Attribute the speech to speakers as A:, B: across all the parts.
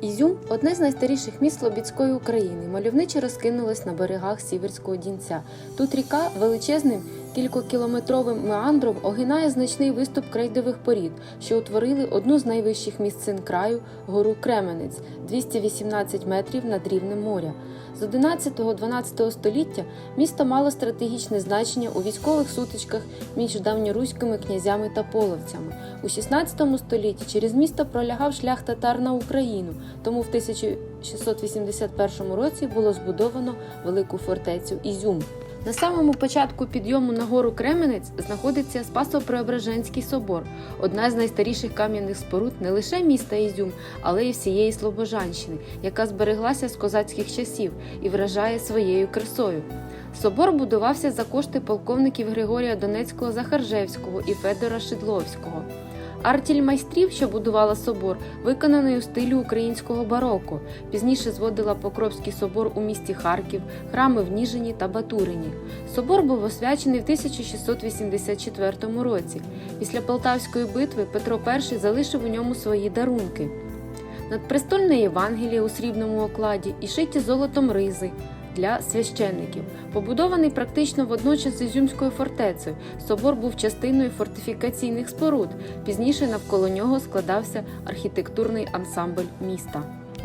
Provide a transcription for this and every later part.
A: Ізюм одне з найстаріших міст Слобідської України. Мальовниче розкинулось на берегах Сіверського Дінця. Тут ріка величезним кількокілометровим меандром огинає значний виступ крейдових порід, що утворили одну з найвищих місцин краю гору Кременець 218 метрів над рівнем моря. З 11-12 століття місто мало стратегічне значення у військових сутичках між давньоруськими князями та половцями. У 16 столітті через місто пролягав шлях татар на Україну, тому в 1681 році було збудовано велику фортецю Ізюм. На самому початку підйому на гору Кременець знаходиться Спасо-Преображенський собор, одна з найстаріших кам'яних споруд не лише міста Ізюм, але й всієї Слобожанщини, яка збереглася з козацьких часів і вражає своєю красою. Собор будувався за кошти полковників Григорія Донецького Захаржевського і Федора Шидловського. Артіль майстрів, що будувала собор, виконаний у стилі українського бароко. Пізніше зводила Покровський собор у місті Харків, храми в Ніжині та Батурині. Собор був освячений в 1684 році. Після Полтавської битви Петро І залишив у ньому свої дарунки. Надпрестольне Євангеліє у срібному окладі і шиті золотом ризи для священників. Побудований практично водночас з Ізюмською фортецею, собор був частиною фортифікаційних споруд. Пізніше навколо нього складався архітектурний ансамбль міста.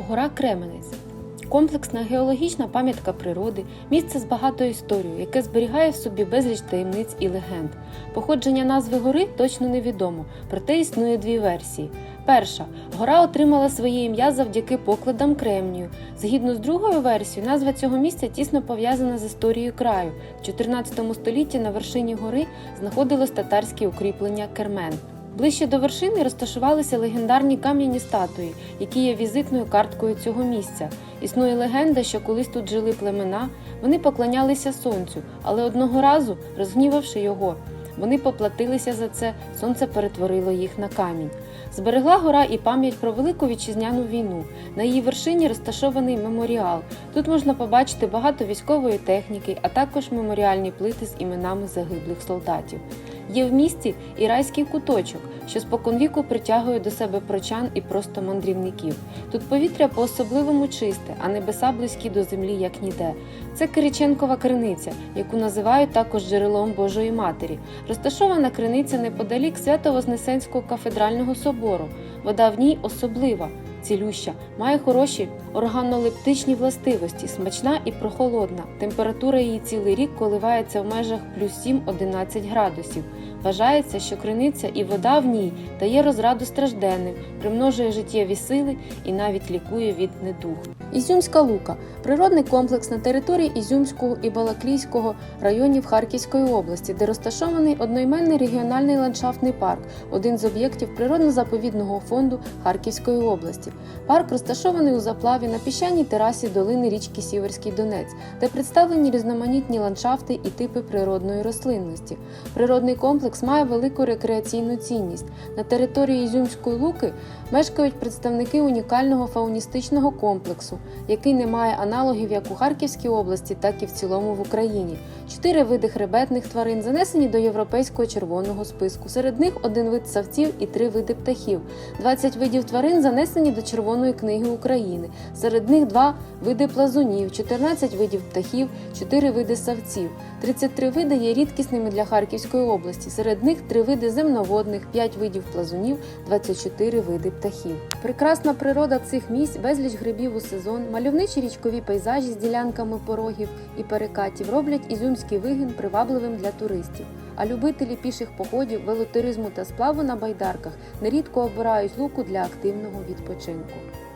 A: Гора Кременець. Комплексна геологічна пам'ятка природи, місце з багатою історією, яке зберігає в собі безліч таємниць і легенд. Походження назви гори точно невідомо, проте існує дві версії. Перша гора отримала своє ім'я завдяки покладам кремнію. Згідно з другою версією, назва цього місця тісно пов'язана з історією краю. В 14 столітті на вершині гори знаходилось татарське укріплення Кермен. Ближче до вершини розташувалися легендарні кам'яні статуї, які є візитною карткою цього місця. Існує легенда, що колись тут жили племена, вони поклонялися сонцю, але одного разу, розгнівавши його, вони поплатилися за це, сонце перетворило їх на камінь. Зберегла гора і пам'ять про Велику вітчизняну війну. На її вершині розташований меморіал. Тут можна побачити багато військової техніки, а також меморіальні плити з іменами загиблих солдатів. Є в місті і райський куточок, що споконвіку притягує до себе прочан і просто мандрівників. Тут повітря по-особливому чисте, а небеса близькі до землі, як ніде. Це Кириченкова криниця, яку називають також джерелом Божої Матері. Розташована криниця неподалік Свято-Вознесенського кафедрального собору. Вода в ній особлива. Цілюща, має хороші органолептичні властивості, смачна і прохолодна. Температура її цілий рік коливається в межах плюс 7-11 градусів. Вважається, що криниця і вода в ній дає розраду стражденним, примножує життєві сили і навіть лікує від недух. Ізюмська лука природний комплекс на території Ізюмського і Балаклійського районів Харківської області, де розташований одноіменний регіональний ландшафтний парк, один з об'єктів природно-заповідного фонду Харківської області. Парк розташований у заплаві на піщаній терасі долини річки Сіверський Донець, де представлені різноманітні ландшафти і типи природної рослинності. Природний комплекс має велику рекреаційну цінність. На території Ізюмської луки мешкають представники унікального фауністичного комплексу, який не має аналогів як у Харківській області, так і в цілому в Україні. Чотири види хребетних тварин занесені до європейського червоного списку. Серед них один вид савців і три види птахів. 20 видів тварин занесені до Червоної книги України. Серед них два види плазунів, 14 видів птахів, 4 види савців. 33 види є рідкісними для Харківської області. Серед них 3 види земноводних, 5 видів плазунів, 24 види птахів. Прекрасна природа цих місць, безліч грибів у сезон, мальовничі річкові пейзажі з ділянками порогів і перекатів роблять ізюмський вигін привабливим для туристів. А любителі піших походів, велотуризму та сплаву на байдарках нерідко обирають луку для активного відпочинку. 见过